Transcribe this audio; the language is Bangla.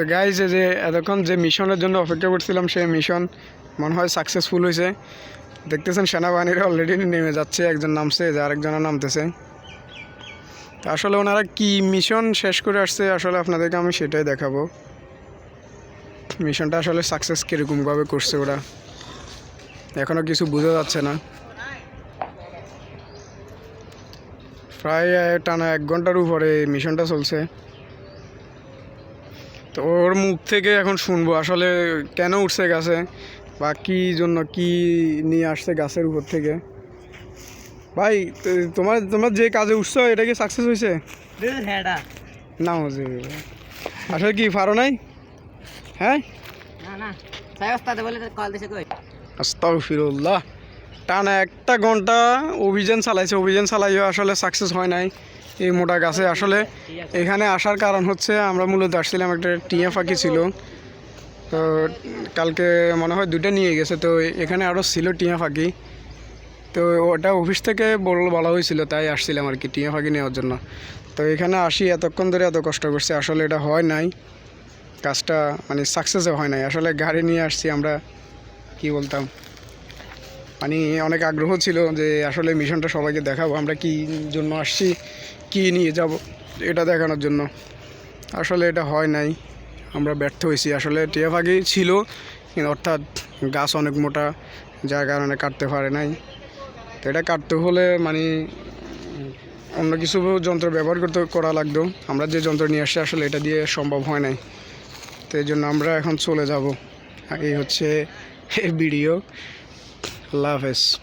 তো গাইজ যে এতক্ষণ যে মিশনের জন্য অপেক্ষা করছিলাম, সেই মিশন মনে হয় সাকসেসফুল হয়েছে দেখতেছেন সেনাবাহিনীরা অলরেডি নেমে যাচ্ছে, একজন নামছে যে আরেকজনও নামতেছে। আসলে ওনারা কি মিশন শেষ করে আসছে, আসলে আপনাদেরকে আমি সেটাই দেখাবো। মিশনটা আসলে সাকসেস কীরকমভাবে করছে ওরা এখনও কিছু বোঝা যাচ্ছে না। প্রায় টানা এক ঘণ্টার উপরে মিশনটা চলছে। তো ওর মুখ থেকে এখন শুনব আসলে কেন উঠছে গাছে বা কী জন্য কি নিয়ে আসছে গাছের উপর থেকে? ভাই তোমার তোমার যে কাজে উঠছো এটা কি সাকসেস হয়েছে? হেডা না হচ্ছে আসলে কি পারো নাই? হ্যাঁ? আস্তাগফিরুল্লাহ। টানা একটা ঘণ্টা অভিযান চালাইছে অভিযান চালাইও আসলে সাকসেস হয় নাই। এই মোটা গাছে। আসলে এখানে আসার কারণ হচ্ছে আমরা মূলত আসছিলাম একটা টিয়া পাখি ছিল। তো কালকে মনে হয় দুটো নিয়ে গেছে। তো এখানে আরও ছিল টিয়া পাখি। তো ওটা অফিস থেকে বল বলা হয়েছিল, তাই আসছিলাম আর কি টিয়া পাখি নেওয়ার জন্য। তো এখানে আসি, এতক্ষণ ধরে এত কষ্ট করছি। আসলে এটা হয় নাই। কাজটা মানে সাকসেসও হয় নাই। আসলে গাড়ি নিয়ে আসছি আমরা, কি বলতাম? মানে অনেক আগ্রহ ছিল যে আসলে মিশনটা সবাইকে দেখাবো, আমরা কি জন্য আসছি, কি নিয়ে যাব, এটা দেখানোর জন্য। আসলে এটা হয় নাই, আমরা ব্যর্থ হয়েছি। আসলে টিয়া পাখি ছিল অর্থাৎ গাছ অনেক মোটা, যার কারণে কাটতে পারে নাই। তো এটা কাটতে হলে মানে অন্য কিছু যন্ত্র ব্যবহার করতে করা লাগতো। আমরা যে যন্ত্র নিয়ে আসছি, আসলে এটা দিয়ে সম্ভব হয় নাই। তো এই জন্য আমরা এখন চলে যাব। এই হচ্ছে ভিডিও। Laves.